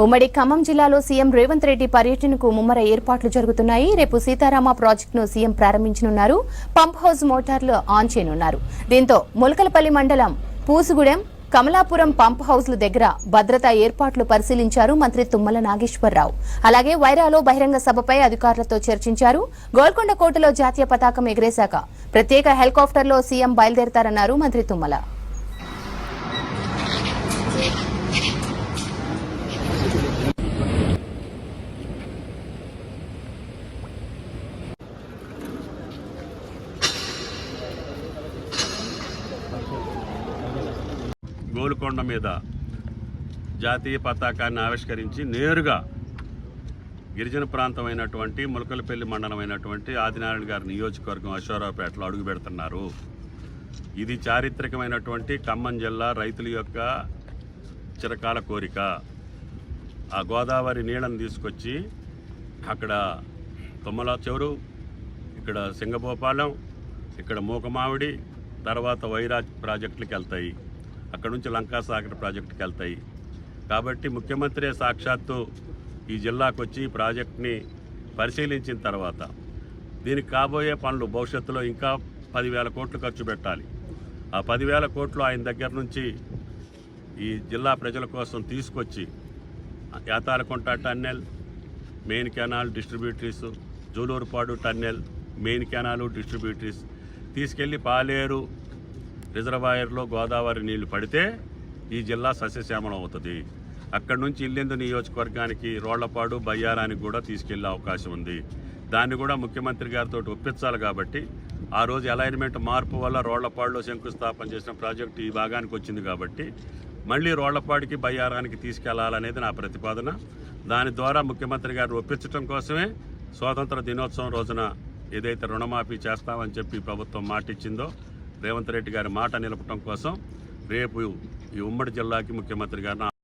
ఉమ్మడి ఖమ్మం జిల్లాలో సీఎం రేవంత్ రెడ్డి పర్యటనకు ముమ్మర ఏర్పాట్లు జరుగుతున్నాయి. రేపు సీతారామ ప్రాజెక్టును సీఎం ప్రారంభించనున్నారు. పంప్ హౌస్ మోటార్లు ఆన్ చేయనున్నారు. దీంతో ములకలపల్లి మండలం పూసుగూడెం కమలాపురం పంప్ హౌస్ల దగ్గర భద్రతా ఏర్పాట్లు పరిశీలించారు మంత్రి తుమ్మల నాగేశ్వరరావు. అలాగే వైరాలో బహిరంగ సభపై అధికారులతో చర్చించారు. గోల్కొండ కోటలో జాతీయ పతాకం ఎగరేశాక ప్రత్యేక హెలికాప్టర్లో సీఎం బయలుదేరతారన్నారు మంత్రి తుమ్మల. గోల్కొండ మీద జాతీయ పతాకాన్ని ఆవిష్కరించి నేరుగా గిరిజన ప్రాంతం అయినటువంటి ములకలపల్లి మండలం అయినటువంటి ఆదినారాయణ గారి నియోజకవర్గం అశ్వారావుపేటలో అడుగు పెడుతున్నారు. ఇది చారిత్రకమైనటువంటి ఖమ్మం జిల్లా రైతుల యొక్క చిరకాల కోరిక. ఆ గోదావరి నీళ్ళని తీసుకొచ్చి అక్కడ తుమ్మల ఇక్కడ సింగభూపాలెం ఇక్కడ మూకమావిడి తర్వాత వైరాజ్ ప్రాజెక్టులకు వెళ్తాయి. అక్కడ నుంచి లంకాసాగర్ ప్రాజెక్టుకి వెళ్తాయి. కాబట్టి ముఖ్యమంత్రి సాక్షాత్తు ఈ జిల్లాకు వచ్చి ఈ ప్రాజెక్ట్ని పరిశీలించిన తర్వాత దీనికి కాబోయే పనులు భవిష్యత్తులో ఇంకా పదివేల కోట్లు ఖర్చు పెట్టాలి. ఆ పదివేల కోట్లు ఆయన దగ్గర నుంచి ఈ జిల్లా ప్రజల కోసం తీసుకొచ్చి Yatharakunta tunnel main canal distributaries Julurupadu tunnel main canal distributaries తీసుకెళ్ళి పాలేరు రిజర్వాయర్లో గోదావరి నీళ్ళు పడితే ఈ జిల్లా సస్యశ్యామలం అవుతుంది. అక్కడి నుంచి ఇల్లెందు నియోజకవర్గానికి రోళ్ళపాడు బయ్యారానికి కూడా తీసుకెళ్ళే అవకాశం ఉంది. దాన్ని కూడా ముఖ్యమంత్రి గారితో ఒప్పించాలి కాబట్టి ఆ రోజు అలైన్మెంట్ మార్పు వల్ల రోళ్ళపాడులో శంకుస్థాపన చేసిన ప్రాజెక్టు ఈ భాగానికి వచ్చింది కాబట్టి మళ్ళీ రోళ్ళపాడికి బయ్యారానికి తీసుకెళ్ళాలనేది నా ప్రతిపాదన. దాని ద్వారా ముఖ్యమంత్రి గారిని ఒప్పించడం కోసమే స్వాతంత్ర దినోత్సవం రోజున ఏదైతే రుణమాఫీ చేస్తామని చెప్పి ప్రభుత్వం మాటిచ్చిందో రేవంత్ రెడ్డి గారి మాట నిలపడం కోసం రేపు ఈ ఉమ్మడి జిల్లాకి ముఖ్యమంత్రి గారిని